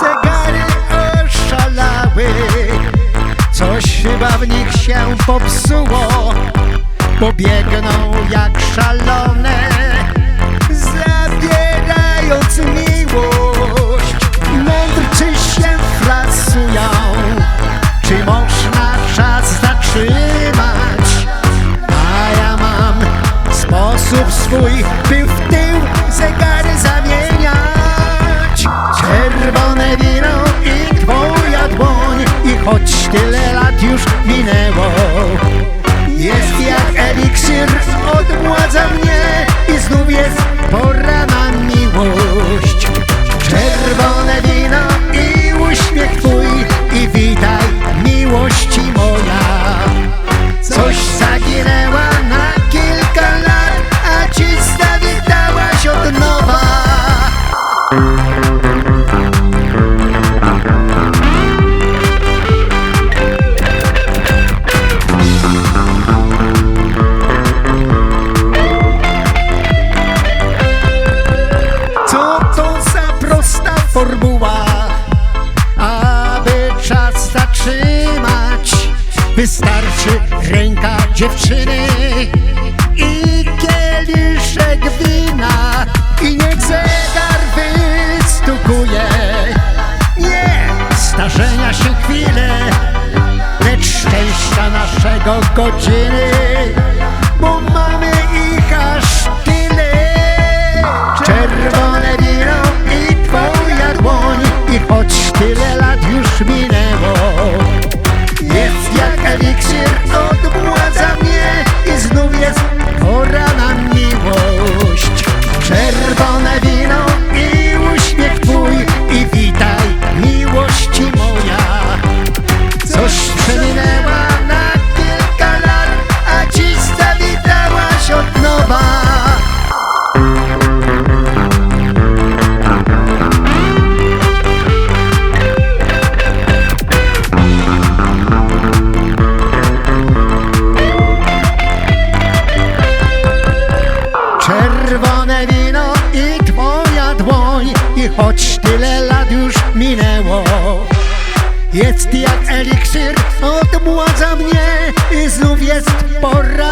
Zegary oszalały. Coś chyba w nich się popsuło. Pobiegną jak szalone sposób swój By w tył zegary zamieniać. Czerwone wino i twoja dłoń I choć tyle lat już minęło Jest jak eliksir, odmładza mnie I znów jest pora na miłość prosta formuła, aby czas zatrzymać? Wystarczy ręka dziewczyny i kieliszek wina i niech zegar wystukuje. Nie starzenia się chwile, lecz szczęścia naszego godziny, bo mamy ich aż tyle. Czerwone tyle lat już minęło dłoń I choć tyle lat już minęło Jest jak eliksir, odmładza mnie I znów jest pora